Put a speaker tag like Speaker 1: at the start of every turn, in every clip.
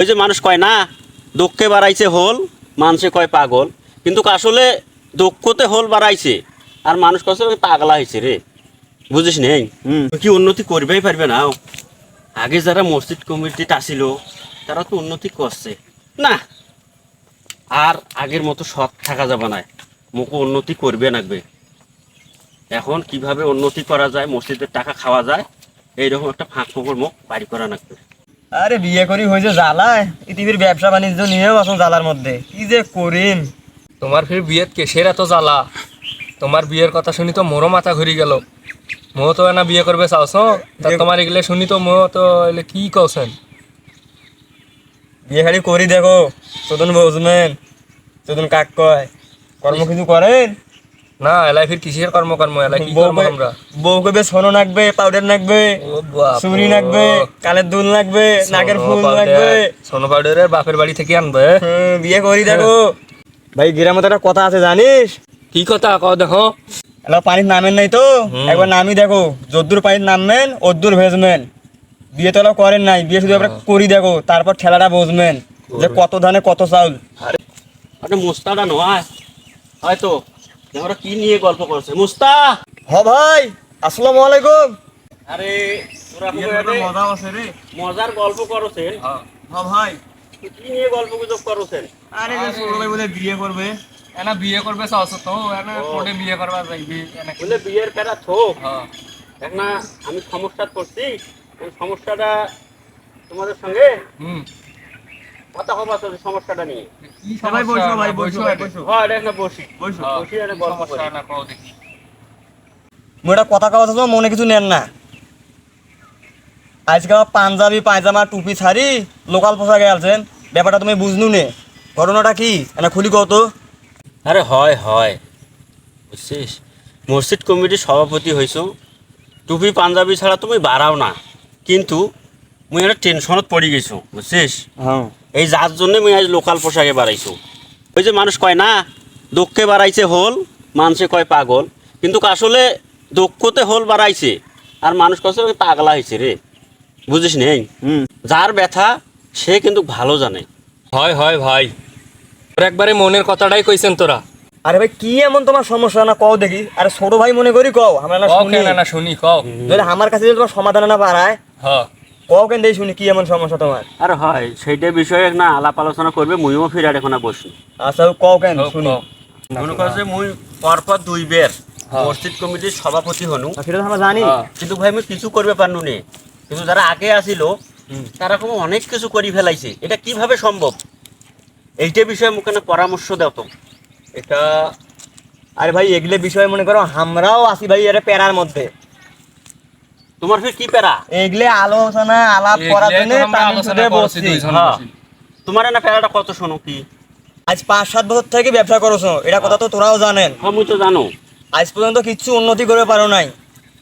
Speaker 1: ওই যে মানুষ কয় না দক্ষে বাড়াইছে হোল মানুষে কয় পাগল। কিন্তু আসলে দক্ষতে হোল বাড়াইছে। আর মানুষ কছে পাগলা হয়েছে রে। বুঝিস নেই? কি উন্নতি করবেই পারবে না? আগে যারা মসজিদ কমিটিতে আসিল তারা তো উন্নতি করছে। না আর আগের মতো সৎ থাকা যাবে না। মুখে উন্নতি করবে নাকবে এখন কীভাবে উন্নতি করা যায় মসজিদের টাকা খাওয়া যায় এইরকম একটা ফাঁক ফোকর মুখ বাড়ি করা লাগবে।
Speaker 2: আরে বিয়ে করি হয়েছে জ্বালায়। পৃথিবীর ব্যবসা বাণিজ্য নিয়েও আসুন জ্বালার মধ্যে। কি যে করিম।
Speaker 3: তোমার ফির বিয়েত কেসের এত জ্বালা? তোমার বিয়ের কথা শুনি তো মোরও মাথা ঘুরি গেল। মো তো এনা বিয়ে করবে চাওছ তা তোমার এগুলো শুনি তো মো তো এলে কি কওছেন
Speaker 2: বিয়ে খালি করি দেখো চোদন বুঝবেন চোদন কাক কয় কর্ম কিছু করেন
Speaker 3: না এলাই ফির কিসের কর্ম কর্ম এলাই
Speaker 2: বউ
Speaker 3: আমরা?
Speaker 2: বউ কবে সোনো নাকবে পাউডার
Speaker 3: বাপ
Speaker 2: চুরি। নাকবে কানের দুল নাকবে নাকের ফুল নাকবে।
Speaker 3: সোনো পাউডারের বাপের বাড়ি থেকে আনবে।
Speaker 2: বিয়ে করি দেখো। ভাই গ্রামে তো একটা কথা আছে জানিস?
Speaker 3: কি কথা? কও দেখো।
Speaker 2: এলা পানির নামেন নাই তো? একবার নামি দেখো। যদ্দুর পানির নামবেন ওদ্দুর ভেজবেন বিয়ে তো করেন নাই বিয়ে শুধু একবার করি দেখো তারপর ঠেলাটা বুঝবেন যে কত ধানে কত চাউল।
Speaker 1: আরে মুস্তাটা নয়। হয়তো। আমরা কি নিয়ে গল্প করছে? মুস্তা
Speaker 2: হ ভাই আসসালামু আলাইকুম।
Speaker 1: আরে তোরা খুব
Speaker 2: আছে রে।
Speaker 1: মজার গল্প করছেন
Speaker 2: হ ভাই।
Speaker 1: কি নিয়ে গল্প গুজব করছেন
Speaker 2: আরে যে ছোট বলে বিয়ে করবে।
Speaker 3: এনা বিয়ে করবে চাওছ তো এনা কোটে বিয়ে করবা যাইবি এনা
Speaker 1: বলে বিয়ের প্যারা থো
Speaker 3: হ্যাঁ।
Speaker 1: দেখ না আমি সমস্যা করছি। ওই সমস্যাটা তোমাদের সঙ্গে?
Speaker 3: হুম।
Speaker 1: কথা হবা সমস্যাটা নিয়ে।
Speaker 2: সবাই বসো ভাই বসো
Speaker 3: বসো
Speaker 2: ভাই
Speaker 3: আগে।
Speaker 2: বসো।
Speaker 1: হয় বসি।
Speaker 2: বসো।
Speaker 3: হ্যাঁ,
Speaker 1: বসি আর গল্প করি
Speaker 3: না কও দেখি।
Speaker 2: মোটা কথা কথা তো মনে কিছু নেন না। আজকে আমার পাঞ্জাবি পায়জামা টুপি ছাড়ি লোকাল পোশাকে আলছেন ব্যাপারটা তুমি বুঝনু নে। ঘটনাটা কি? এটা খুলি কত
Speaker 1: আরে হয় হয়। বুঝছিস? মসজিদ কমিটির সভাপতি হয়েছো টুপি পাঞ্জাবি ছাড়া তুমি বাড়াও না। কিন্তু মুই একটা টেনশনত পড়ে গেছো বুঝছিস?
Speaker 2: হ্যাঁ।
Speaker 1: এই যার জন্য মুই আজ লোকাল পোশাকে বাড়াইছো। ওই যে মানুষ কয় না দক্ষে বাড়াইছে হোল মানুষে কয় পাগল। কিন্তু আসলে দক্ষতে হোল বাড়াইছে আর মানুষ কছে পাগলা হয়েছে রে। বুঝিস নেই যার ব্যথা সে কিন্তু ভালো জানে।
Speaker 3: হয় হয় ভাই। তোর একবারে মনের কথাটাই কইছেন তোরা।
Speaker 2: আরে ভাই কি এমন তোমার সমস্যা? না কও দেখি। আরে ছোট ভাই মনে করি কও। আমরা না শুনি।
Speaker 3: না শুনি কও।
Speaker 2: আমার কাছে যদি তোমার সমাধান না পারায়
Speaker 3: হ্যাঁ।
Speaker 2: কও কেন দেই শুনি কি এমন সমস্যা তোমার?
Speaker 1: আর হয় সেইটা বিষয়ে না আলাপ আলোচনা করবে মুইও ফিরার এখন বসি
Speaker 2: আচ্ছা কও কেন শুনি।
Speaker 1: মনে করো যে মুই পরপর দুই বের। মসজিদ কমিটির সভাপতি হনু।
Speaker 2: সেটা আমরা জানি।
Speaker 3: হ্যাঁ।
Speaker 1: কিন্তু ভাই আমি কিছু করবে পারনু নে। কিন্তু যারা আগে আসিল তারা কোনো অনেক কিছু করি ফেলাইছে। এটা কীভাবে সম্ভব? এইটা বিষয়ে মুখে না পরামর্শ দাও তো।
Speaker 2: এটা আরে ভাই এগুলো বিষয় মনে করো আমরাও আছি ভাই এর প্যারার মধ্যে।
Speaker 1: তোমার ফির কি প্যারা?
Speaker 2: এগুলো আলোচনা আলাপ করার জন্য
Speaker 3: এগুলাই তো আমরা
Speaker 2: তামিল
Speaker 3: আলোচনা
Speaker 2: বসছি।
Speaker 3: দুইজন
Speaker 1: হ্যাঁ। তোমার না প্যারাটা কত শোনো কি?
Speaker 2: আজ পাঁচ সাত বছর থেকে ব্যবসা করছ এটা কথা তো তোরাও জানেন।
Speaker 1: হ্যাঁ মুই তো জানো।
Speaker 2: আজ পর্যন্ত কিচ্ছু উন্নতি করে পারো নাই।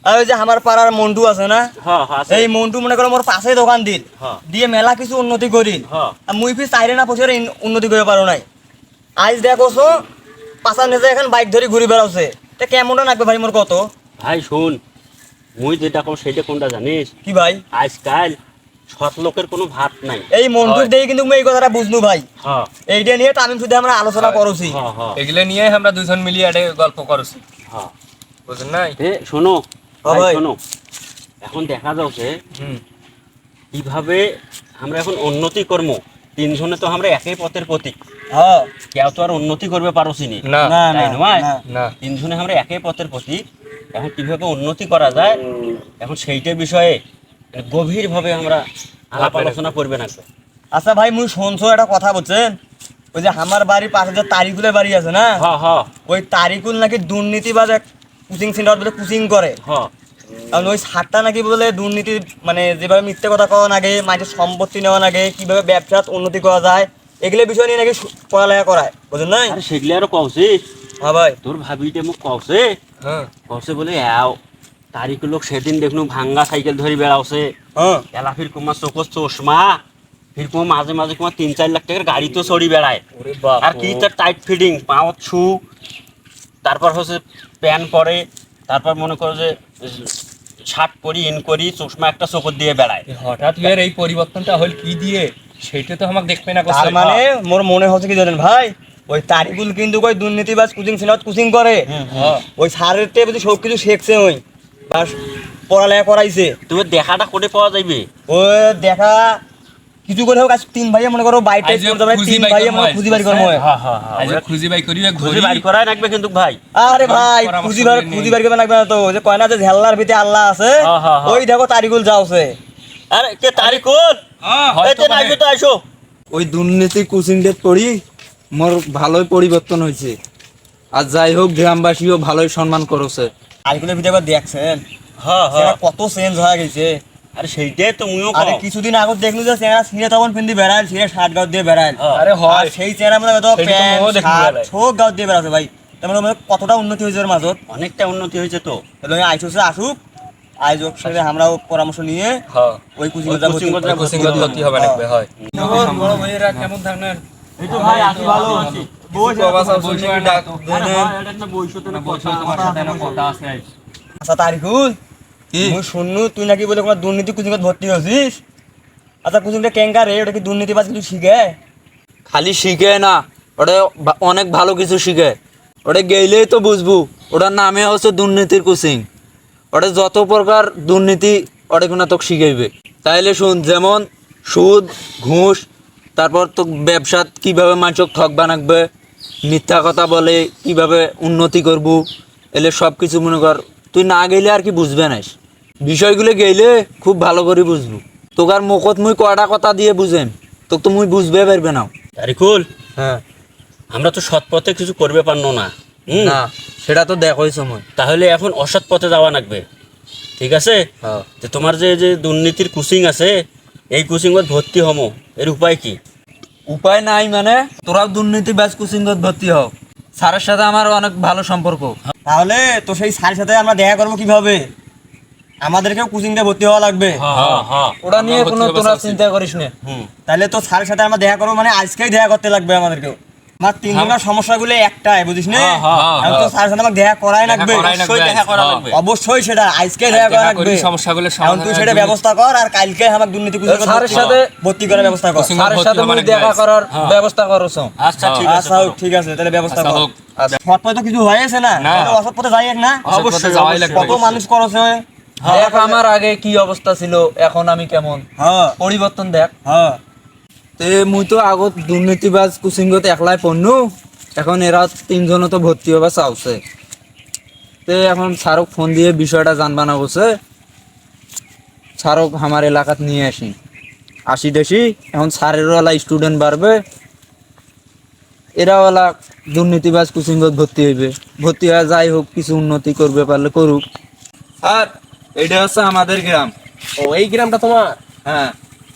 Speaker 2: আর ওই যে আমার পাড়ার মন্টু আছে না?
Speaker 1: হ্যাঁ হ্যাঁ
Speaker 2: এই মন্টু মনে করো মোর পাশে দোকান দিল।
Speaker 1: হ্যাঁ।
Speaker 2: দিয়ে মেলা কিছু উন্নতি করি
Speaker 1: হ্যাঁ।
Speaker 2: আর মুই ফির চাইরে না পয়সা উন্নতি করে পারো নাই। আজ দেখোছো পাশার নিজে এখন বাইক ধরে ঘুরে বেড়াচ্ছে। তা কেমনটা লাগবে ভাই মোর কত?
Speaker 1: ভাই শুন মুই যেটা কম সেটা কোনটা জানিস?
Speaker 2: কি ভাই?
Speaker 1: আজকাল সৎ লোকের কোনো ভাত নাই।
Speaker 2: এই মন্টুর। দিয়ে কিন্তু এই কথাটা বুঝনু ভাই।
Speaker 1: হ্যাঁ।
Speaker 2: এইটা নিয়ে তামিম সুদে আমরা আলোচনা করছি।
Speaker 1: হ্যাঁ হ্যাঁ।
Speaker 3: এগুলো নিয়ে আমরা দুজন মিলিয়ে একটা গল্প করছি।
Speaker 1: হ্যাঁ।
Speaker 3: বুঝলেন নাই?
Speaker 1: এ শোনো। শোনো। এখন দেখা যাচ্ছে কীভাবে আমরা এখন উন্নতি করব। তিনজনে তো আমরা একই পথের প্রতীক।
Speaker 2: হ্যাঁ।
Speaker 1: কেউ তো আর উন্নতি করবে পারো
Speaker 3: না।
Speaker 2: না না
Speaker 1: তাই নয়?
Speaker 2: না।
Speaker 3: না।
Speaker 1: তিনজনে আমরা একই পথের প্রতীক। এখন কীভাবে উন্নতি করা যায় এখন সেইটা বিষয়ে গভীরভাবে আমরা আলাপ আলোচনা করবে না।
Speaker 2: আচ্ছা ভাই মুই শুনছো একটা কথা বলছেন ওই যে আমার বাড়ির পাশে যে তারিকুলের বাড়ি আছে না? ওই তারিকুল নাকি দুর্নীতিবাজ এক কোচিং সেন্টার বলে কোচিং করে। কারণ ওই সারটা নাকি বলে দুর্নীতি মানে যেভাবে মিথ্যে কথা কওয়া লাগে মানুষের সম্পত্তি নেওয়া লাগে কীভাবে ব্যবসাত উন্নতি করা যায় এগুলো বিষয় নিয়ে নাকি পড়ালেখা করায় বুঝলেন নাই?
Speaker 1: আরে সেগুলি আরও কওছে
Speaker 2: হ্যাঁ ভাই।
Speaker 1: তোর ভাবিতে মোক কওছে?
Speaker 3: হ্যাঁ।
Speaker 1: কওছে বলে আও তারিখ লোক সেদিন দেখনু ভাঙ্গা সাইকেল ধরি বেড়াওছে।
Speaker 2: হ্যাঁ।
Speaker 1: এলা ফির কুমার চোখর চশমা। ফির কুমার মাঝে মাঝে কুমার তিন চার লাখ টাকার গাড়ি তো চড়ি বেড়ায়। আর কি তার টাইট ফিটিং পাওয়ার ছু তারপর হচ্ছে প্যান্ট পরে। তারপর মনে করো যে শার্ট পরি ইন করি চশমা একটা চোখর দিয়ে বেড়ায়।
Speaker 3: হঠাৎ এর এই পরিবর্তনটা হল কি দিয়ে? সেইটা তো আমাকে দেখবে না
Speaker 2: তার মানে মোর মনে হচ্ছে কি জানেন ভাই? ওই তারিকুল কিন্তু ওই দুর্নীতিবাজ কোচিং সেন্টার কোচিং করে।
Speaker 3: হ্যাঁ।
Speaker 2: ওই স্যারের তে বুঝি সব কিছু শিখছে ওই। বা পড়ালেখা করাইছে।
Speaker 1: তুমি দেখাটা করে পাওয়া যাইবে?
Speaker 2: ও দেখা কিছু করে হোক আজ তিন ভাইয়া মনে করো
Speaker 3: খুঁজি
Speaker 2: তিন ভাইয়া মনে খুঁজি বাড়ি করব। হয়।
Speaker 1: হ্যাঁ হ্যাঁ
Speaker 3: খুঁজি বাই করি
Speaker 1: খুঁজে বাইর করাই রাখবে কিন্তু ভাই।
Speaker 2: আরে ভাই খুঁজি
Speaker 3: করে
Speaker 2: খুঁজি বাড়ি করবে লাগবে না তো। যে কয় না যে ঝেল্লার ভিতরে আল্লাহ আছে। ওই দেখো তারিকুল যাওছে।
Speaker 1: আরে কে তারিকুল?
Speaker 3: মানে-
Speaker 1: আইসো তো আইসো।
Speaker 4: ওই দুর্নীতি কোচিংটা পড়ি মোর ভালোই পরিবর্তন হয়েছে। আর যাই হোক গ্রামবাসীও ভালোই সম্মান করেছে।
Speaker 2: একবার দেখছেন?
Speaker 1: হ্যাঁ হ্যাঁ।
Speaker 2: কত চেঞ্জ হয়ে গেছে।
Speaker 1: আরে সেইটাই তো মুইও
Speaker 2: আরে কিছুদিন আগে দেখলু যে চেহারা সিনে তখন পিন্দি বেড়াল সিনে শার্ট দিয়ে বেড়াল
Speaker 1: হ্যাঁ।
Speaker 3: আরে হয়।
Speaker 2: সেই চেহারা মধ্যে তো প্যান্ট শার্ট
Speaker 3: বেড়ায়।
Speaker 2: দিয়ে বেড়াচ্ছে ভাই। তার মানে কতটা উন্নতি হয়েছে ওর মাজত
Speaker 1: অনেকটা উন্নতি হয়েছে তো।
Speaker 2: তাহলে আইসোসে আসুক। সাথে আমরাও পরামর্শ নিয়ে
Speaker 3: হ্যাঁ।
Speaker 2: ওই কুচিং
Speaker 1: ওই coaching করতে
Speaker 3: কোচিং করতে হবে নাকবে হয়। বড় ভাইয়েরা কেমন থাকবেন
Speaker 1: এই তো ভাই আসি ভালো আছি।
Speaker 3: বাবা সব বলছি ডাক
Speaker 1: আরে এটা না তো না কথা
Speaker 3: তোমার সাথে না কথা আছে।
Speaker 2: আচ্ছা মুই শুননু তুই নাকি বলে কোনো দুর্নীতি কুচিংত ভর্তি হয়েছিস? আচ্ছা কুচিংটা কেঙ্কা রে ওটা কি দুর্নীতিবাজ কিছু শিখে?
Speaker 4: খালি শিখে না ওটা অনেক ভালো কিছু শিখে। ওটা গেলেই তো বুঝব ওটার নামে হচ্ছে দুর্নীতির কোচিং। ওটা যত প্রকার দুর্নীতি ওটা কোনো তোকে শিখাইবে। তাইলে শুন যেমন সুদ ঘুষ তারপর তো ব্যবসাত কীভাবে মানুষক ঠক বানাকবে মিথ্যা কথা বলে কীভাবে উন্নতি করব এলে সব কিছু মনে কর তুই না গেলে আর কি বুঝবে নাইস বিষয়গুলো গেলে খুব ভালো করে বুঝব। তোকে আর মুখত মুই কয়টা কথা দিয়ে বুঝেন তোকে তো মুই বুঝবে পারবে না।
Speaker 1: তারিকুল
Speaker 4: হ্যাঁ।
Speaker 1: আমরা তো সৎ পথে কিছু করবে পারনো না।
Speaker 4: না সেটা তো দেখোই সময়
Speaker 1: তাহলে এখন অসৎ পথে যাওয়া লাগবে। ঠিক আছে?
Speaker 4: হ্যাঁ।
Speaker 1: যে তোমার যে যে দুর্নীতির কোচিং আছে এই কোচিং ভর্তি হমো। এর উপায় কি?
Speaker 4: উপায় নাই মানে তোরাও দুর্নীতি ব্যাচ কোচিংত ভর্তি হও। স্যারের সাথে আমার অনেক ভালো সম্পর্ক।
Speaker 2: তাহলে তো সেই স্যারের সাথে আমরা দেখা করব কীভাবে? আমাদেরকেও কুচিংটা ভর্তি হওয়া লাগবে।
Speaker 1: হ্যাঁ হ্যাঁ
Speaker 4: ওটা নিয়ে কোনো তোরা চিন্তা করিস না।
Speaker 2: তাহলে তো স্যারের সাথে আমরা দেখা করব মানে আজকেই দেখা করতে লাগবে আমাদেরকেও। আমার তিনজনের সমস্যাগুলো একটাই বুঝিস না?
Speaker 1: হ্যাঁ, হ্যাঁ,
Speaker 2: তো স্যারের সাথে আমাকে দেখা করাই লাগবে।
Speaker 1: অবশ্যই দেখা করা
Speaker 3: হ্যাঁ।
Speaker 1: লাগবে।
Speaker 2: অবশ্যই সেটা আজকে দেখা করা লাগবে।
Speaker 3: সমস্যাগুলো
Speaker 2: এখন তুই সেটা ব্যবস্থা কর আর কালকে আমাকে দুর্নীতি
Speaker 4: স্যারের সাথে-
Speaker 2: ভর্তি করার ব্যবস্থা কর।
Speaker 4: স্যারের সাথে
Speaker 3: হব
Speaker 4: দেখা? করার
Speaker 1: হ্যাঁ।
Speaker 4: ব্যবস্থা করছ
Speaker 1: আচ্ছা ঠিক আছে
Speaker 2: আচ্ছা ঠিক আছে তাহলে ব্যবস্থা
Speaker 3: আচ্ছা
Speaker 2: কর। সৎ পথে তো কিছু হয়েছে না? অসৎ পথে যাই এক না?
Speaker 3: অবশ্যই যাওয়াই লাগবে।
Speaker 2: কত মানুষ করছে
Speaker 4: দেখ আমার আগে কি অবস্থা ছিল এখন আমি কেমন?
Speaker 2: হ্যাঁ।
Speaker 4: পরিবর্তন দেখ।
Speaker 2: হ্যাঁ।
Speaker 4: তে মুই তো আগত দুর্নীতিবাজ কোচিংত একলাই পড়নু এখন এরা তিনজন তো ভর্তি হবা চাওছে। তে এখন স্যারক ফোন দিয়ে বিষয়টা জানবানা বসে স্যারক আমার এলাকাত নিয়ে আসি। আসি দেশি এখন স্যারেরও ওলা স্টুডেন্ট বাড়বে এরা ওলা দুর্নীতিবাজ কোচিংত ভর্তি হইবে। ভর্তি হয়ে যাই হোক কিছু উন্নতি করবে পারলে করুক আর এটা হচ্ছে আমাদের গ্রাম।
Speaker 5: ও এই গ্রামটা তোমার
Speaker 4: হ্যাঁ।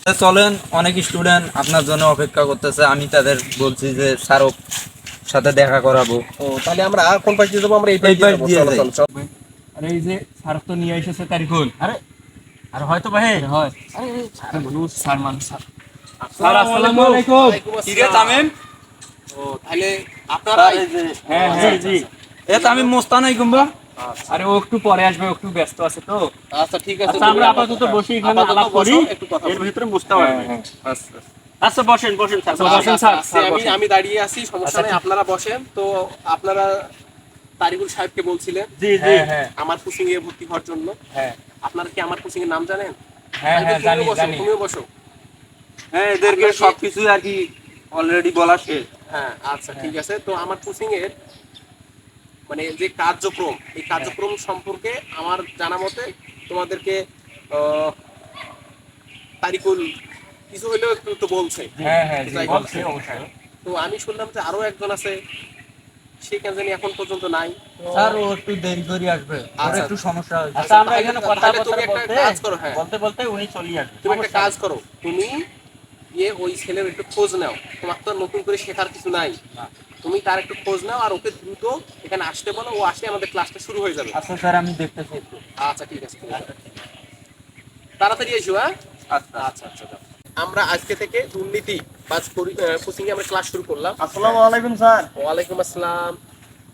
Speaker 4: চলেন অনেক স্টুডেন্ট আপনার জন্য অপেক্ষা করতেছে। আমি তাদের বলছি যে স্যারক সাথে দেখা করাবো।
Speaker 5: ও তাহলে আমরা আর কোন পাশ দিয়ে যাব? আমরা এই
Speaker 4: পাশ দিয়ে
Speaker 5: চলো।
Speaker 3: আরে এই যে স্যার তো নিয়ে এসেছে তারিকুল।
Speaker 1: আরে আর হয়তো ভাই
Speaker 3: হয়। আরে স্যার মানুষ স্যার মানুষ স্যার। স্যার আসসালামু আলাইকুম।
Speaker 5: ওয়ালাইকুম
Speaker 4: কিরে তামিম?
Speaker 5: ও তাহলে আপনারা
Speaker 3: হ্যাঁ
Speaker 1: জি
Speaker 3: হ্যাঁ
Speaker 1: জি।
Speaker 4: এ তামিম মোস্তান কুম্বা
Speaker 3: আরে ও একটু পরে আসবে একটু ব্যস্ত আছে তো।
Speaker 5: আচ্ছা ঠিক আছে
Speaker 1: আচ্ছা আমরা আপাতত বসে এখানে আলাপ করি। এর ভিতরে বুঝতে পারবে
Speaker 3: আচ্ছা
Speaker 1: আচ্ছা। বসেন বসেন স্যার
Speaker 3: আচ্ছা,
Speaker 1: বসেন।
Speaker 3: বসেন স্যার,
Speaker 5: আচ্ছা, আমি আমি দাঁড়িয়ে আছি সমস্যা
Speaker 3: আচ্ছা,
Speaker 5: নেই আপনারা বসেন। তো আপনারা তারিকুল সাহেবকে বলছিলেন
Speaker 1: জি জি।
Speaker 3: হ্যাঁ হ্যাঁ।
Speaker 5: আমার কোচিং এ ভর্তি হওয়ার জন্য।
Speaker 3: হ্যাঁ।
Speaker 5: আপনারা কি আমার কোচিং এর নাম জানেন?
Speaker 3: হ্যাঁ হ্যাঁ জানি
Speaker 5: বসো,
Speaker 3: জানি।
Speaker 5: তুমিও বসো।
Speaker 4: হ্যাঁ এদেরকে সবকিছুই আর কি অলরেডি বলা শেষ।
Speaker 5: হ্যাঁ আচ্ছা ঠিক আছে। তো আমার কোচিং এর মানে যে কার্যক্রম এই কার্যক্রম সম্পর্কে আমার জানা মতে তোমাদেরকে আহ, তারিকুল কিছু হইলেও একটু তো বলছে।
Speaker 3: হ্যাঁ হ্যাঁ
Speaker 5: তো আমি শুনলাম যে আরও একজন আছে সে কেন জানি এখন পর্যন্ত নাই। তো-
Speaker 4: স্যার ও একটু দেরি করে আসবে।
Speaker 5: আচ্ছা।
Speaker 4: একটু সমস্যা হয়েছে।
Speaker 1: আচ্ছা আমরা এখানে কথা
Speaker 5: তুমি
Speaker 1: বলতে
Speaker 5: একটা কাজ করো, হ্যাঁ।
Speaker 1: বলতে বলতে উনি চলে আসবে।
Speaker 5: তুমি একটা কাজ করো। তুমি গিয়ে ওই ছেলের একটু খোঁজ নাও। তোমার তো আর নতুন করে শেখার কিছু নাই। তুমি তার একটু খোঁজ নাও আর ওকে দ্রুত এখানে আসতে বলো ও আসলে আমাদের ক্লাসটা শুরু হয়ে যাবে।
Speaker 4: আচ্ছা স্যার আমি দেখতেছি
Speaker 5: আচ্ছা ঠিক আছে তাড়াতাড়ি এসো হ্যাঁ?
Speaker 4: আচ্ছা।
Speaker 5: আচ্ছা আচ্ছা আমরা আজকে থেকে দুর্নীতি বাজ কোচিং এ আমরা ক্লাস শুরু করলাম।
Speaker 2: আসসালামু আলাইকুম স্যার।
Speaker 5: ওয়ালাইকুম আসসালাম।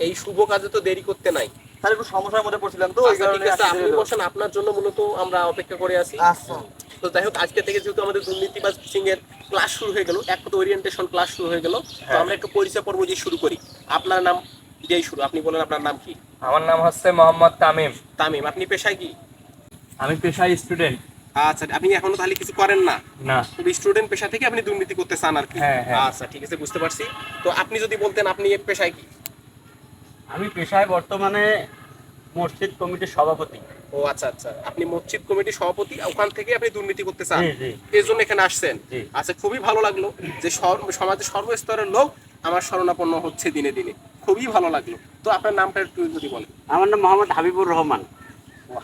Speaker 5: এই শুভ কাজে তো দেরি করতে নাই।
Speaker 2: স্যার একটু সমস্যার মধ্যে পড়ছিলাম তো ওই
Speaker 5: আচ্ছা
Speaker 2: কারণে
Speaker 5: আপনি বসেন আপনার জন্য মূলত আমরা অপেক্ষা করে আছি।
Speaker 2: আচ্ছা।
Speaker 5: তো যাই হোক আজকে থেকে যেহেতু আমাদের দুর্নীতিবাজ কোচিং এর ক্লাস শুরু হয়ে গেল এক কথা ওরিয়েন্টেশন ক্লাস শুরু হয়ে গেল তো আমরা একটু পরিচয় পর্ব দিয়ে শুরু করি। আপনার নাম দিয়েই শুরু আপনি বলেন আপনার নাম কি?
Speaker 3: আমার নাম হচ্ছে মোহাম্মদ তামিম।
Speaker 5: তামিম আপনি পেশায় কি?
Speaker 3: আমি পেশায় স্টুডেন্ট
Speaker 5: আচ্ছা আপনি এখনও তাহলে কিছু করেন না?
Speaker 3: না।
Speaker 5: স্টুডেন্ট পেশা থেকে আপনি দুর্নীতি করতে চান আর কি?
Speaker 3: হ্যাঁ, হ্যাঁ।
Speaker 5: আচ্ছা ঠিক আছে বুঝতে পারছি। তো আপনি যদি বলতেন আপনি পেশায় কি?
Speaker 1: আমি পেশায় বর্তমানে মসজিদ কমিটির সভাপতি।
Speaker 5: ও আচ্ছা আচ্ছা। আপনি মসজিদ কমিটির সভাপতি ওখান থেকে আপনি দুর্নীতি করতে চান। এই জন্য এখানে আসছেন। আচ্ছা খুবই ভালো লাগল যে সমাজের সর্বস্তরের লোক আমার শরণাপন্ন হচ্ছে দিনে দিনে। খুবই ভালো লাগল। তো আপনার নামটা একটু যদি বলেন।
Speaker 1: আমার নাম মোহাম্মদ হাবিবুর রহমান।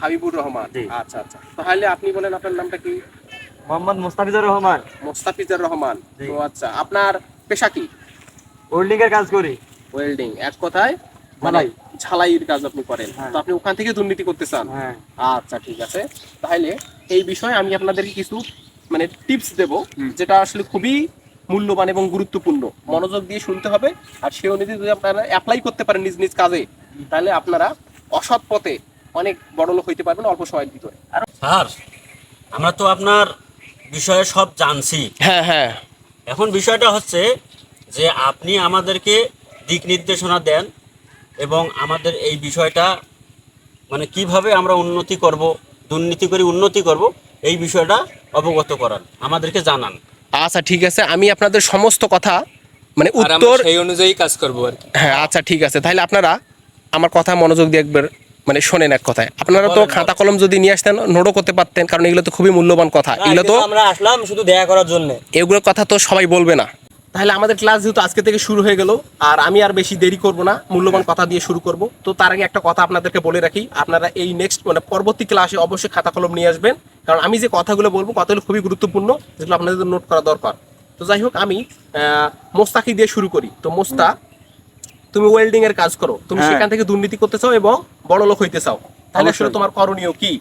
Speaker 5: হাবিবুর রহমান। আচ্ছা আচ্ছা। তাহলে আপনি বলেন আপনার নামটা কি?
Speaker 2: মোহাম্মদ মুস্তাফিজুর রহমান।
Speaker 5: মোস্তাফিজার রহমান। তো আচ্ছা। আপনার পেশা কি?
Speaker 2: হোল্ডিং এর কাজ করি।
Speaker 5: ওয়েল্ডিং। এক কথায় মানে
Speaker 2: ঝালাই।
Speaker 5: ঝালাইয়ের কাজ আপনি করেন।
Speaker 2: হ্যাঁ।
Speaker 5: তো আপনি ওখান থেকে দুর্নীতি করতে চান।
Speaker 2: হ্যাঁ।
Speaker 5: আচ্ছা ঠিক আছে। তাহলে এই বিষয়ে আমি আপনাদেরকে কিছু মানে টিপস দেব যেটা আসলে খুবই মূল্যবান এবং গুরুত্বপূর্ণ। মনোযোগ দিয়ে শুনতে হবে আর সেই অনুযায়ী যদি আপনারা অ্যাপ্লাই করতে পারেন নিজ নিজ কাজে তাহলে আপনারা অসৎ পথে অনেক বড় লোক হইতে পারবেন অল্প সময়ের ভিতরে।
Speaker 1: স্যার আমরা তো আপনার বিষয়ে সব জানছি।
Speaker 5: হ্যাঁ হ্যাঁ।
Speaker 1: এখন বিষয়টা হচ্ছে যে আপনি আমাদেরকে দিক নির্দেশনা দেন এবং আমাদের এই বিষয়টা মানে কীভাবে আমরা উন্নতি করব দুর্নীতি করে উন্নতি করব এই বিষয়টা অবগত করান আমাদেরকে জানান।
Speaker 5: আচ্ছা ঠিক আছে আমি আপনাদের সমস্ত কথা মানে
Speaker 3: আর আমরা সেই অনুযায়ী কাজ করব আর কি।
Speaker 5: হ্যাঁ আচ্ছা ঠিক আছে তাহলে আপনারা আমার কথা মনোযোগ দিয়ে একবার মানে শোনেন এক কথায়। আপনারা তো খাতা কলম যদি নিয়ে আসতেন নোটও করতে পারতেন কারণ এগুলো তো খুবই মূল্যবান কথা। এগুলো তো
Speaker 2: আমরা আসলাম শুধু দেখা করার জন্য।
Speaker 5: এগুলোর কথা তো সবাই বলবে না। তাহলে আমাদের ক্লাস যেহেতু আজকে থেকে শুরু হয়ে গেল আর আমি আর বেশি দেরি করব না মূল্যবান কথা দিয়ে শুরু করব। তো তার আগে একটা কথা আপনাদেরকে বলে রাখি আপনারা এই নেক্সট মানে পরবর্তী ক্লাসে অবশ্যই খাতা কলম নিয়ে আসবেন কারণ আমি যে কথাগুলো বলব কথাগুলো খুবই গুরুত্বপূর্ণ যেগুলো আপনাদের নোট করা দরকার। তো যাই হোক আমি আহ, মোস্তাকি দিয়ে শুরু করি। তো মোস্তা তুমি ওয়েল্ডিং এর কাজ করো। তুমি
Speaker 2: হ্যাঁ।
Speaker 5: সেখান থেকে দুর্নীতি করতে চাও এবং বড় লোক হইতে চাও। তাহলে আসলে তোমার করণীয় কি?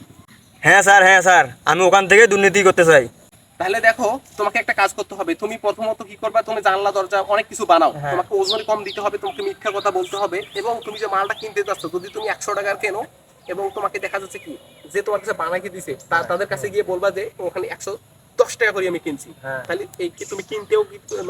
Speaker 2: হ্যাঁ স্যার হ্যাঁ স্যার। আমি ওখান থেকে দুর্নীতি করতে চাই।
Speaker 5: তাহলে দেখো তোমাকে একটা কাজ করতে হবে। তুমি প্রথমত কি করবে তুমি জানলা দরজা অনেক কিছু বানাও।
Speaker 2: হ্যাঁ।
Speaker 5: তোমাকে ওজন কম দিতে হবে তোমাকে মিথ্যা কথা বলতে হবে এবং তুমি যে মালটা কিনতে যাচ্ছ যদি তুমি একশো টাকার কেনো এবং তোমাকে দেখা যাচ্ছে কি যে তোমার কাছে বানাইকে দিছে তা- তাদের কাছে গিয়ে বলবা যে ওখানে একশো দশ টাকা করে আমি কিনছি।
Speaker 2: হ্যাঁ।
Speaker 5: তাহলে এই কি তুমি কিনতেও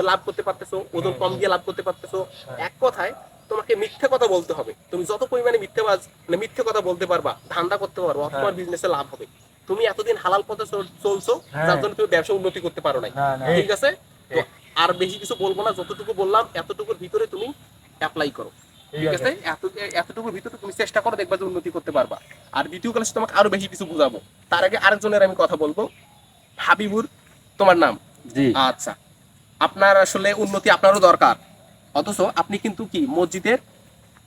Speaker 5: লাভ করতে পারতেছো ওজন কম দিয়ে লাভ করতে পারতেছো। এক কথায় তোমাকে মিথ্যে কথা বলতে হবে। তুমি যত পরিমাণে মিথ্যেবাজ মানে মিথ্যে কথা বলতে পারবা ধান্দা করতে পারবা তোমার বিজনেসে লাভ হবে। তুমি এতদিন হালাল পথে চলছো যার জন্য তুমি ব্যবসা উন্নতি করতে পারো নাই।
Speaker 2: না।
Speaker 5: ঠিক আছে? তো আর বেশি কিছু বলব না যতটুকু বললাম এতটুকুর ভিতরে তুমি অ্যাপ্লাই করো। ঠিক আছে। এত এতটুকুর ভিতরে তুমি চেষ্টা করো দেখবা যে উন্নতি করতে পারবা। আর দ্বিতীয় ক্লাসে তোমাকে আরও বেশি কিছু বুঝাবো। তার আগে আরেকজনের আমি কথা বলব। হাবিবুর তোমার নাম?
Speaker 1: জি।
Speaker 5: আচ্ছা। আপনার আসলে উন্নতি আপনারও দরকার। অথচ আপনি কিন্তু কি? মসজিদের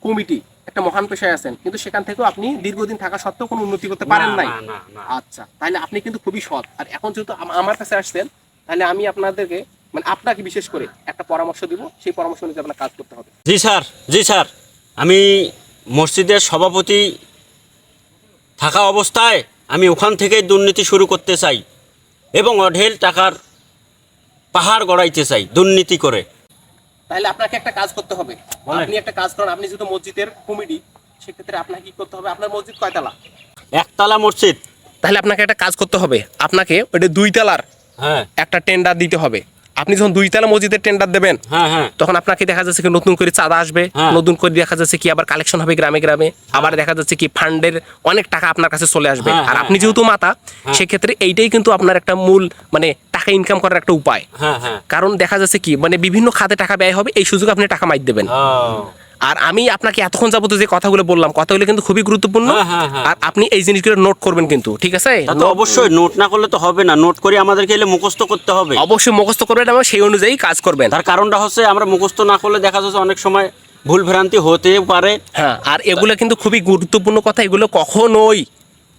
Speaker 5: কমিটি। একটা মহান পেশায় আছেন কিন্তু সেখান থেকেও আপনি দীর্ঘদিন থাকা সত্ত্বেও কোনো উন্নতি করতে পারেন নাই। আচ্ছা তাহলে আপনি কিন্তু খুবই সৎ। আর এখন যেহেতু আমার কাছে আসছেন তাহলে আমি আপনাদেরকে মানে আপনাকে বিশেষ করে একটা পরামর্শ দিব সেই পরামর্শ অনুযায়ী আপনার কাজ করতে হবে।
Speaker 1: জি স্যার জি স্যার। আমি মসজিদের সভাপতি থাকা অবস্থায় আমি ওখান থেকেই দুর্নীতি শুরু করতে চাই এবং অঢেল টাকার পাহাড় গড়াইতে চাই দুর্নীতি করে।
Speaker 5: তাহলে আপনাকে একটা কাজ করতে হবে। আপনি একটা কাজ করেন আপনি যেহেতু মসজিদের কমিটি সেক্ষেত্রে আপনাকে কি করতে হবে? আপনার মসজিদ কয়তলা
Speaker 1: একতলা মসজিদ।
Speaker 5: তাহলে আপনাকে একটা কাজ করতে হবে। আপনাকে ওটা দুই তলার
Speaker 1: হ্যাঁ।
Speaker 5: একটা টেন্ডার দিতে হবে। আপনি যখন দুই তলা মসজিদের টেন্ডার দেবেন
Speaker 1: হ্যাঁ হ্যাঁ।
Speaker 5: তখন আপনাকে দেখা যাচ্ছে কি নতুন করে চাঁদা আসবে। নতুন করে দেখা যাচ্ছে কি আবার কালেকশন হবে গ্রামে গ্রামে। আবার দেখা যাচ্ছে কি ফান্ডের অনেক টাকা আপনার কাছে চলে আসবে। আর আপনি যেহেতু মাতা সেক্ষেত্রে এইটাই কিন্তু আপনার একটা মূল মানে টাকা ইনকাম করার একটা উপায়।
Speaker 1: হ্যাঁ হ্যাঁ।
Speaker 5: কারণ দেখা যাচ্ছে কি মানে বিভিন্ন খাতে টাকা ব্যয় হবে এই সুযোগে আপনি টাকা মাইর দেবেন। আর আমি আপনাকে এতক্ষণ যাবত যে কথাগুলো বললাম কথাগুলো কিন্তু খুবই গুরুত্বপূর্ণ।
Speaker 1: হ্যাঁ।
Speaker 5: আর আপনি এই জিনিসগুলো নোট করবেন কিন্তু ঠিক আছে?
Speaker 1: অবশ্যই নোট না করলে তো হবে না। নোট করে আমাদেরকে এলে মুখস্থ করতে হবে।
Speaker 5: অবশ্যই মুখস্থ করবেন এবং সেই অনুযায়ী কাজ করবেন।
Speaker 1: তার কারণটা হচ্ছে আমরা মুখস্থ না করলে দেখা যাচ্ছে অনেক সময় ভুল ভ্রান্তি হতে পারে।
Speaker 5: হ্যাঁ আর এগুলো কিন্তু খুবই গুরুত্বপূর্ণ কথা এগুলো কখনোই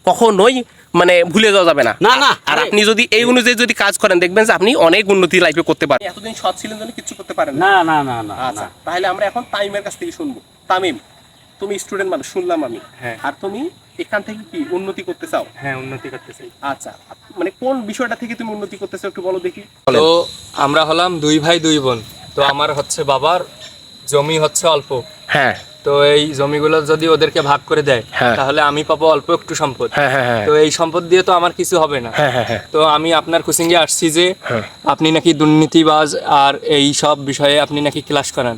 Speaker 5: কখনোই মানে ভুলে যাওয়া যাবে না।
Speaker 1: না, না,
Speaker 5: আর আপনি যদি এই অনুযায়ী যদি কাজ করেন দেখবেন যে আপনি অনেক উন্নতি লাইফে করতে পারেন। এতদিন সৎ ছিলেন জন্য কিছু করতে পারেন
Speaker 1: না। না না না
Speaker 5: আচ্ছা তাহলে আমরা এখন তামিমের কাছ থেকে শুনব। তামিম তুমি স্টুডেন্ট মানুষ শুনলাম আমি।
Speaker 3: হ্যাঁ।
Speaker 5: আর তুমি এখান থেকে কি উন্নতি করতে চাও?
Speaker 3: হ্যাঁ উন্নতি করতে চাই।
Speaker 5: আচ্ছা মানে কোন বিষয়টা থেকে তুমি উন্নতি করতে চাও একটু বলো দেখি।
Speaker 3: তো আমরা হলাম দুই ভাই দুই বোন। তো আমার হচ্ছে বাবার জমি হচ্ছে অল্প।
Speaker 5: হ্যাঁ।
Speaker 3: তো এই জমিগুলো যদি ওদেরকে ভাগ করে দেয়
Speaker 5: হ্যাঁ।
Speaker 3: তাহলে আমি পাবো অল্প একটু সম্পদ।
Speaker 5: হ্যাঁ হ্যাঁ
Speaker 3: তো এই সম্পদ দিয়ে তো আমার কিছু হবে না। তো আমি আপনার কোচিং এ আসছি যে। আপনি নাকি দুর্নীতিবাজ আর এই সব বিষয়ে আপনি নাকি ক্লাস করান।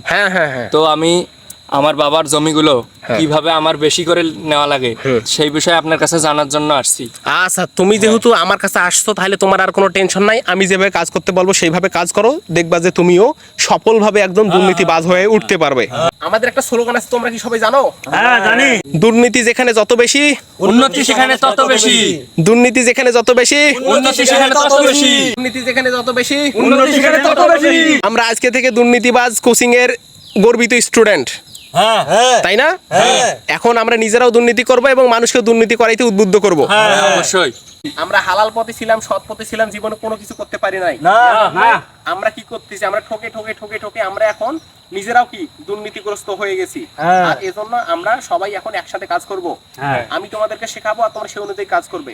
Speaker 3: তো আমি আমার বাবার জমিগুলো
Speaker 5: হ্যাঁ।
Speaker 3: কীভাবে আমার বেশি করে নেওয়া লাগে সেই বিষয়ে আপনার কাছে জানার জন্য আসছি।
Speaker 5: আচ্ছা তুমি যেহেতু আমার কাছে আসছো তাহলে তোমার আর কোনো টেনশন নাই। আমি যেভাবে কাজ করতে বলব সেইভাবে কাজ করো। দেখবা যে তুমিও সফলভাবে একদম দুর্নীতিবাজ হয়ে উঠতে পারবে। আমাদের একটা স্লোগান আছে তোমরা কি সবাই জানো?
Speaker 1: হ্যাঁ জানি।
Speaker 5: দুর্নীতি যেখানে যত বেশি
Speaker 3: উন্নতি সেখানে তত বেশি।
Speaker 5: দুর্নীতি যেখানে যত বেশি
Speaker 3: উন্নতি সেখানে তত বেশি।
Speaker 5: দুর্নীতি যেখানে যত বেশি
Speaker 3: উন্নতি সেখানে তত বেশি।
Speaker 5: আমরা আজকে থেকে দুর্নীতিবাজ কোচিং এর গর্বিত স্টুডেন্ট
Speaker 2: হ্যাঁ
Speaker 5: তাই না? এখন আমরা নিজেরাও দুর্নীতি করব এবং মানুষকে দুর্নীতি করাইতে উদ্বুদ্ধ করব।
Speaker 3: হ্যাঁ, অবশ্যই।
Speaker 5: আমরা হালাল পথে ছিলাম সৎ পথে ছিলাম জীবনে কোনো কিছু করতে পারি নাই।
Speaker 2: না
Speaker 1: না।
Speaker 5: আমরা কি করতেছি? আমরা ঠকে ঠকে ঠকে ঠকে আমরা এখন নিজেরাও কি দুর্নীতিগ্রস্ত হয়ে গেছি।
Speaker 2: হ্যাঁ।
Speaker 5: আর এজন্য আমরা সবাই এখন একসাথে কাজ করব।
Speaker 1: হ্যাঁ।
Speaker 5: আমি তোমাদেরকে শেখাবো আর তোমরা সেই অনুযায়ী কাজ করবে।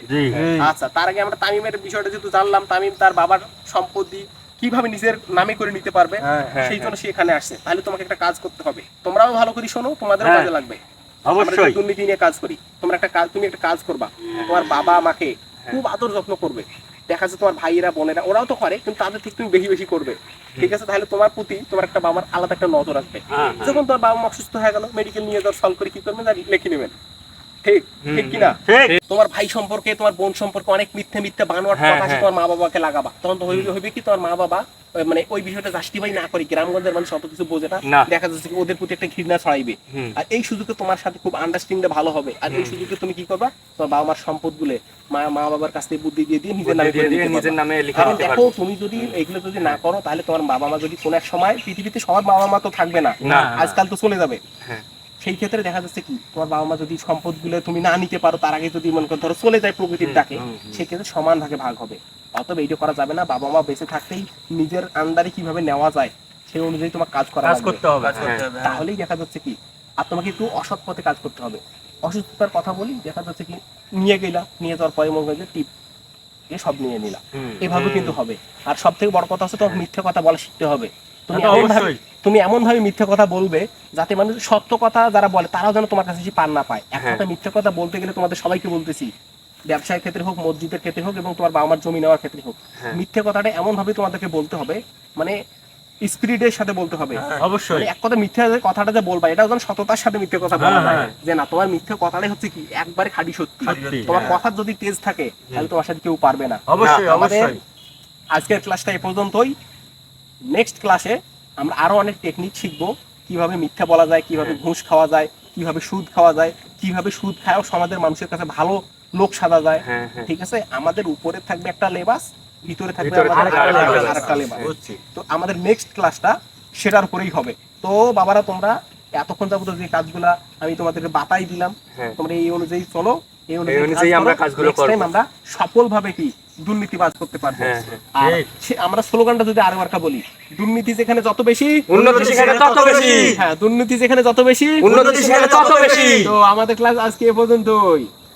Speaker 5: আচ্ছা তার আগে আমরা তামিমের বিষয়টা যেহেতু জানলাম তামিম তার বাবার সম্পত্তি কীভাবে নিজের নামে করে নিতে পারবে
Speaker 2: হ্যাঁ, হ্যাঁ,
Speaker 5: সেই জন্য সে এখানে আসছে। তাহলে তোমাকে একটা কাজ করতে হবে। তোমরাও ভালো করে শোনো তোমাদেরও
Speaker 1: হ্যাঁ।
Speaker 5: কাজে লাগবে।
Speaker 1: অবশ্যই।
Speaker 5: দুর্নীতি নিয়ে কাজ করি। তোমরা একটা কাজ তুমি একটা কাজ করবা। তোমার বাবা আমাকে খুব আদর যত্ন করবে। দেখা যাচ্ছে তোমার ভাইয়েরা বোনেরা ওরাও তো করে কিন্তু তাদের থেকে তুমি বেশি বেশি করবে। ঠিক আছে? তাহলে তোমার প্রতি তোমার একটা বাবার আলাদা একটা নজর আসবে।
Speaker 1: হ্যাঁ, হ্যাঁ।
Speaker 5: যখন তোমার বাবা মা অসুস্থ হয়ে গেল মেডিকেল নিয়ে যাওয়ার সলভ করে কি করবেন লিখে নেবেন। ঠিক? ঠিক কিনা? তোমার ভাই সম্পর্কে তোমার বোন সম্পর্কে অনেক মিথ্যে মিথ্যে বানোয়ার
Speaker 3: হ্যাঁ,
Speaker 5: কথা আছে
Speaker 3: হ্যাঁ।
Speaker 5: তোমার মা বাবাকে লাগাবা। তখন তো হইবে কি তোমার মা বাবা মানে ওই বিষয়টা জাস্টিফাই না করে গ্রামগঞ্জের মানুষ অত কিছু বোঝে না। দেখা যাচ্ছে কি ওদের প্রতি একটা ঘৃণা ছড়াইবে। আর এই সুযোগে তোমার সাথে খুব আন্ডারস্ট্যান্ডিংটা ভালো হবে। আর এই সুযোগে তুমি কি করবা? তোমার বাবা মার সম্পদগুলো মা মা বাবার কাছ থেকে বুদ্ধি দিয়ে দিয়ে নিজের নামে
Speaker 3: নিজের নামে
Speaker 5: কারণ দেখো তুমি যদি এগুলো যদি না করো তাহলে তোমার বাবা মা যদি কোনো এক সময় পৃথিবীতে সবার বাবা মা তো থাকবে না
Speaker 3: না।
Speaker 5: আজকাল তো চলে যাবে।
Speaker 3: হ্যাঁ।
Speaker 5: সেই ক্ষেত্রে দেখা যাচ্ছে কি তোমার বাবা মা যদি সম্পদগুলো তুমি না নিতে পারো তার আগে যদি মনে করো ধরো চলে যায় প্রকৃতির ডাকে সেক্ষেত্রে সমান ভাগে ভাগ হবে। অতএব এইটা করা যাবে না বাবা মা বেঁচে থাকতেই নিজের আন্ডারে কীভাবে নেওয়া যায় সেই অনুযায়ী তোমার কাজ করা
Speaker 2: কাজ করতে হবে
Speaker 5: তাহলেই দেখা যাচ্ছে কি আর তোমাকে একটু অসৎ পথে কাজ করতে হবে। অসুস্থতার কথা বলি দেখা যাচ্ছে কি নিয়ে গেলা নিয়ে যাওয়ার পরে মনে হয় যে টিপ এ সব নিয়ে নিলাম। এভাবে কিন্তু হবে। আর সব থেকে বড় কথা হচ্ছে তোমাকে মিথ্যে কথা বলা শিখতে হবে। তুমি
Speaker 1: এমনভাবে
Speaker 5: এমন ভাবে তুমি এমনভাবে মিথ্যে কথা বলবে যাতে মানুষ সত্য কথা যারা বলে তারাও যেন তোমার কাছে পান না পায়। এখন একটা মিথ্যে কথা বলতে গেলে তোমাদের সবাইকে বলতেছি ব্যবসায়ের ক্ষেত্রে হোক মসজিদের ক্ষেত্রে হোক এবং তোমার বাবা মার জমি নেওয়ার ক্ষেত্রে হোক। মিথ্যে কথাটা এমন ভাবে তোমাদেরকে বলতে হবে মানে স্পিরিটের সাথে বলতে হবে।
Speaker 1: অবশ্যই।
Speaker 5: মানে এক কথা মিথ্যে কথাটা যে বলবা এটাও যেন সততার সাথে মিথ্যে কথা বলা।
Speaker 1: হ্যাঁ,
Speaker 5: যায়
Speaker 1: হ্যাঁ।
Speaker 5: যে না তোমার মিথ্যে কথাটাই হচ্ছে কি? একবারে খাঁটি সত্যি। তোমার
Speaker 1: হ্যাঁ।
Speaker 5: কথার যদি তেজ থাকে তাহলে তোমার সাথে কেউ পারবে না।
Speaker 1: অবশ্যই
Speaker 5: আমাদের
Speaker 1: অবশ্যই।
Speaker 5: আজকের ক্লাসটা এ পর্যন্তই। নেক্সট ক্লাসে আমরা আরও অনেক টেকনিক শিখব। কীভাবে মিথ্যা বলা যায় কীভাবে ঘুষ খাওয়া যায় কীভাবে সুদ খাওয়া যায় কীভাবে সুদ খায়ও সমাজের মানুষের কাছে ভালো লোক সাজা যায়।
Speaker 3: হ্যাঁ, হ্যাঁ।
Speaker 5: ঠিক আছে? আমাদের উপরে থাকবে একটা লেবাস ভিতরে থাকবে আরেকটা তো আমাদের নেক্সট ক্লাসটা সেটার উপরেই হবে। তো বাবারা তোমরা এতক্ষণ যাবত যে কাজগুলা আমি তোমাদেরকে বাতাই দিলাম
Speaker 3: হ্যাঁ।
Speaker 5: তোমরা এই অনুযায়ী চলো এই
Speaker 3: অনুযায়ী আমরা। কাজগুলো করব।
Speaker 5: আমরা সফলভাবে কি দুর্নীতিবাজ করতে পারব।
Speaker 3: হ্যাঁ, হ্যাঁ।
Speaker 5: আর আমরা স্লোগানটা যদি আরও একটা বলি দুর্নীতি যেখানে যত বেশি
Speaker 3: উন্নতি সেখানে তত বেশি।
Speaker 5: হ্যাঁ দুর্নীতি যেখানে যত বেশি
Speaker 3: উন্নতি সেখানে তত বেশি।
Speaker 5: তো আমাদের ক্লাস আজকে এ পর্যন্তই।